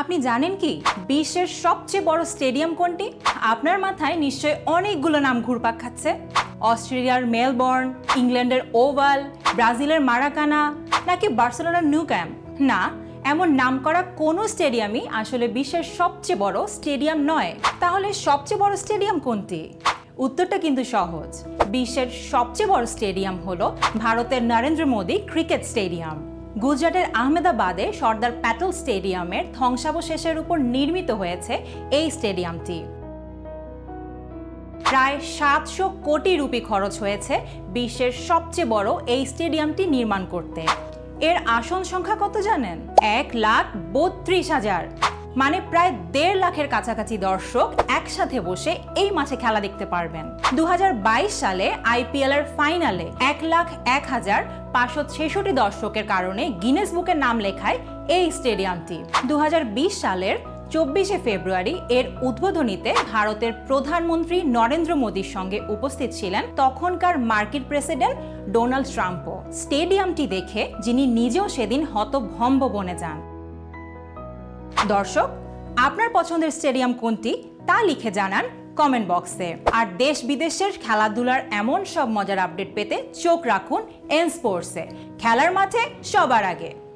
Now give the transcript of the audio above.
আপনি জানেন কি? বিশ্বের সবচেয়ে বড় স্টেডিয়াম কোনটি? আপনার মাথায় নিশ্চয় অনেকগুলো নাম ঘুরপাক খাচ্ছে। অস্ট্রেলিয়ার মেলবর্ন, ইংল্যান্ডের ওভাল, ব্রাজিলের মারাকানা, নাকি বার্সেলোনার নিউ ক্যাম্প? না, এমন নাম করা কোনো স্টেডিয়ামই আসলে বিশ্বের সবচেয়ে বড় স্টেডিয়াম নয়। তাহলে সবচেয়ে বড় স্টেডিয়াম কোনটি? উত্তরটা কিন্তু সহজ। বিশ্বের সবচেয়ে বড় স্টেডিয়াম হলো ভারতের নরেন্দ্র মোদী ক্রিকেট স্টেডিয়াম। গুজরাটের আহমেদাবাদে সর্দার প্যাটেল স্টেডিয়ামের ধ্বংসাবশেষের উপর নির্মিত হয়েছে এই স্টেডিয়ামটি। প্রায় সাতশো কোটি রুপি খরচ হয়েছে বিশ্বের সবচেয়ে বড় এই স্টেডিয়ামটি নির্মাণ করতে। এর আসন সংখ্যা কত জানেন? এক লাখ বত্রিশ হাজার। মানে প্রায় দেড় লাখের কাছাকাছি দর্শক একসাথে বসে এই মাঠে খেলা দেখতে পারবেন। দু হাজার বাইশ সালে আইপিএল এর ফাইনালে এক লাখ এক হাজার পাঁচশো ছেষট্টি দর্শকের কারণে গিনেস বুকের নাম লেখায় এই স্টেডিয়ামটি। দুহাজার বিশ সালের চব্বিশে ফেব্রুয়ারি এর উদ্বোধনীতে ভারতের প্রধানমন্ত্রী নরেন্দ্র মোদীর সঙ্গে উপস্থিত ছিলেন তখনকার মার্কিন প্রেসিডেন্ট ডোনাল্ড ট্রাম্পও। স্টেডিয়ামটি দেখে যিনি নিজেও সেদিন হতভম্ব বনে যান। দর্শক, আপনার পছন্দের স্টেডিয়াম কোনটি তা লিখে জানান কমেন্ট বক্সে। আর দেশ বিদেশের খেলাধুলার এমন সব মজার আপডেট পেতে চোখ রাখুন এন স্পোর্টসে। খেলার মাঠে সবার আগে।